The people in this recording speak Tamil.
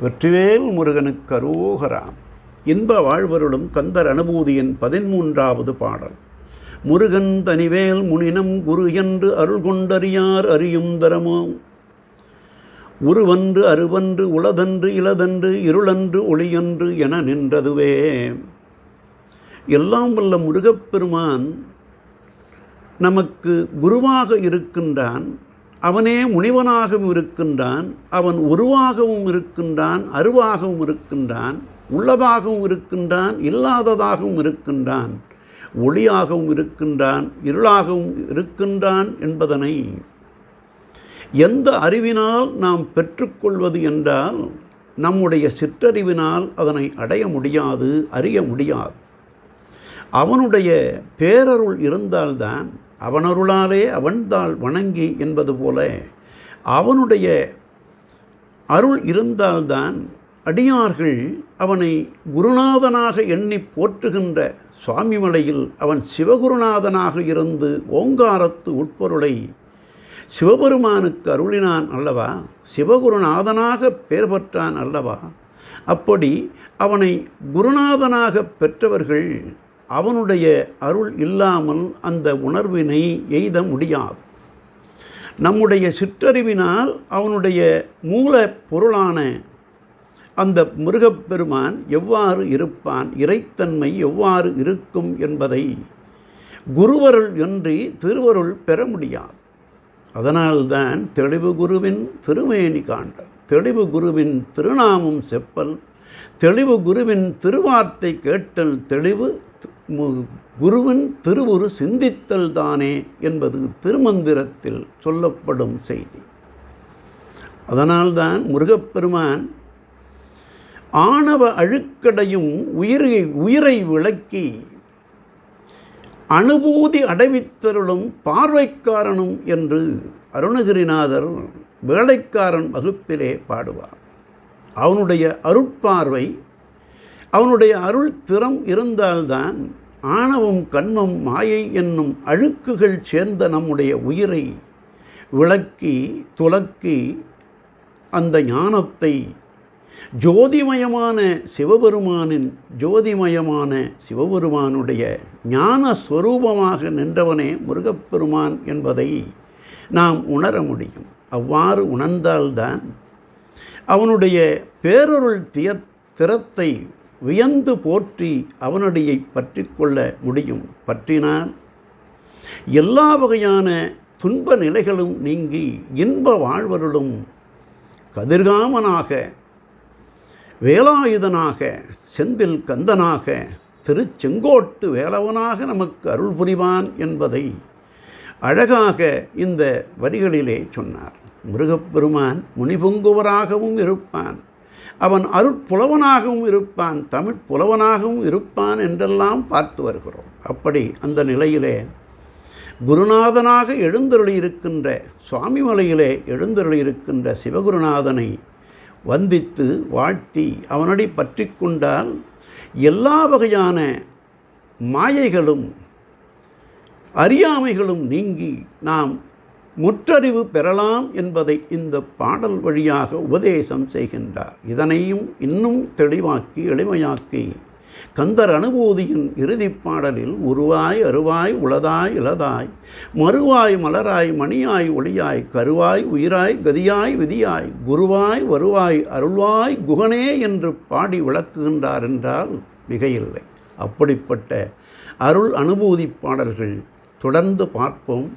வெற்றிவேல் முருகனுக்கு கரோகராம் இன்ப வாழ்வருளும் கந்தர் அனுபூதியின் பதிமூன்றாவது பாடல். முருகன் தனிவேல் முனினம் குரு என்று அருள் கொண்டறியார் அறியும் தரமோ உருவன்று அருவன்று உளதன்று இளதன்று இருளன்று ஒளியன்று என நின்றதுவே. எல்லாம் வல்ல முருகப்பெருமான் நமக்கு குருவாக இருக்கின்றான். அவனே முனிவனாகவும் இருக்கின்றான் அவன் உருவாகவும் இருக்கின்றான் அருவாகவும் இருக்கின்றான் உள்ளதாகவும் இருக்கின்றான் இல்லாததாகவும் இருக்கின்றான் ஒளியாகவும் இருக்கின்றான் இருளாகவும் இருக்கின்றான் என்பதனை எந்த அறிவினால் நாம் பெற்றுக்கொள்வது என்றால் நம்முடைய சிற்றறிவினால் அதனை அடைய முடியாது அறிய முடியாது. அவனுடைய பேரருள் இருந்தால்தான் அவனருளாலே அவன்தாள் வணங்கி என்பது போல அவனுடைய அருள் இருந்தால்தான் அடியார்கள் அவனை குருநாதனாக எண்ணி போற்றுகின்ற சுவாமிமலையில் அவன் சிவகுருநாதனாக இருந்து ஓங்காரத்து உட்பொருளை சிவபெருமானுக்கு அருளினான் அல்லவா? சிவகுருநாதனாக பெயர் பெற்றான் அல்லவா? அப்படி அவனை குருநாதனாக பெற்றவர்கள் அவனுடைய அருள் இல்லாமல் அந்த உணர்வினை எய்த முடியாது. நம்முடைய சிற்றறிவினால் அவனுடைய மூல பொருளான அந்த முருகப்பெருமான் எவ்வாறு இருப்பான் இறைத்தன்மை எவ்வாறு இருக்கும் என்பதை குருவருள் இன்றி திருவருள் பெற முடியாது. அதனால்தான் தெளிவு குருவின் திருமேனி காண்ட தெளிவு குருவின் திருநாமம் செப்பல் தெளிவு குருவின் திருவார்த்தை கேட்டல் தெளிவு குருவின் திருவுரு சிந்தித்தல் தானே என்பது திருமந்திரத்தில் சொல்லப்படும் செய்தி. அதனால்தான் முருகப்பெருமான் ஆணவ அழுக்கடையும் உயிரை உயிரை விளக்கி அனுபூதி அடைவித்தருளும் பார்வைக்காரனும் என்று அருணகிரிநாதர் வேலைக்காரன் வகுப்பிலே பாடுவார். அவனுடைய அருட்பார்வை அவனுடைய அருள் திறம் இருந்தால்தான் ஆணவம் கண்மம் மாயை என்னும் அழுக்குகள் சேர்ந்த நம்முடைய உயிரை விளக்கி துலக்கி அந்த ஞானத்தை ஜோதிமயமான சிவபெருமானின் ஜோதிமயமான சிவபெருமானுடைய ஞான ஸ்வரூபமாக நின்றவனே முருகப்பெருமான் என்பதை நாம் உணர முடியும். அவ்வாறு உணர்ந்தால்தான் அவனுடைய பேரொருள் திய திறத்தை வியந்து போற்றி அவனடியை பற்றி கொள்ள முடியும். பற்றினார் எல்லா வகையான துன்ப நிலைகளும் நீங்கி இன்ப வாழ்வருளும் கதிர்காமனாக வேலாயுதனாக செந்தில் கந்தனாக திருச்செங்கோட்டு வேலவனாக நமக்கு அருள் புரிவான் என்பதை அழகாக இந்த வரிகளிலே சொன்னார். முருகப்பெருமான் முனிபொங்குவராகவும் இருப்பான். அவன் அருட்புலவனாகவும் இருப்பான் தமிழ் புலவனாகவும் இருப்பான் என்றெல்லாம் பார்த்து வருகிறோம். அப்படி அந்த நிலையிலே குருநாதனாக எழுந்தருளியிருக்கின்ற சுவாமிமலையிலே எழுந்தருளியிருக்கின்ற சிவகுருநாதனை வந்தித்து வாழ்த்தி அவனடி பற்றி கொண்டால் எல்லா வகையான மாயைகளும் அறியாமைகளும் நீங்கி நாம் முற்றறிவு பெறலாம் என்பதை இந்த பாடல் வழியாக உபதேசம் செய்கின்றார். இதனையும் இன்னும் தெளிவாக்கி எளிமையாக்கி கந்தர் அனுபூதியின் இறுதிப் பாடலில் உருவாய் அருவாய் உளதாய் இளதாய் மறுவாய் மலராய் மணியாய் ஒளியாய் கருவாய் உயிராய் கதியாய் விதியாய் குருவாய் வருவாய் அருள்வாய் குகனே என்று பாடி விளக்குகின்றார் என்றால் மிகையில்லை. அப்படிப்பட்ட அருள் அனுபூதி பாடல்கள் தொடர்ந்து பார்ப்போம்.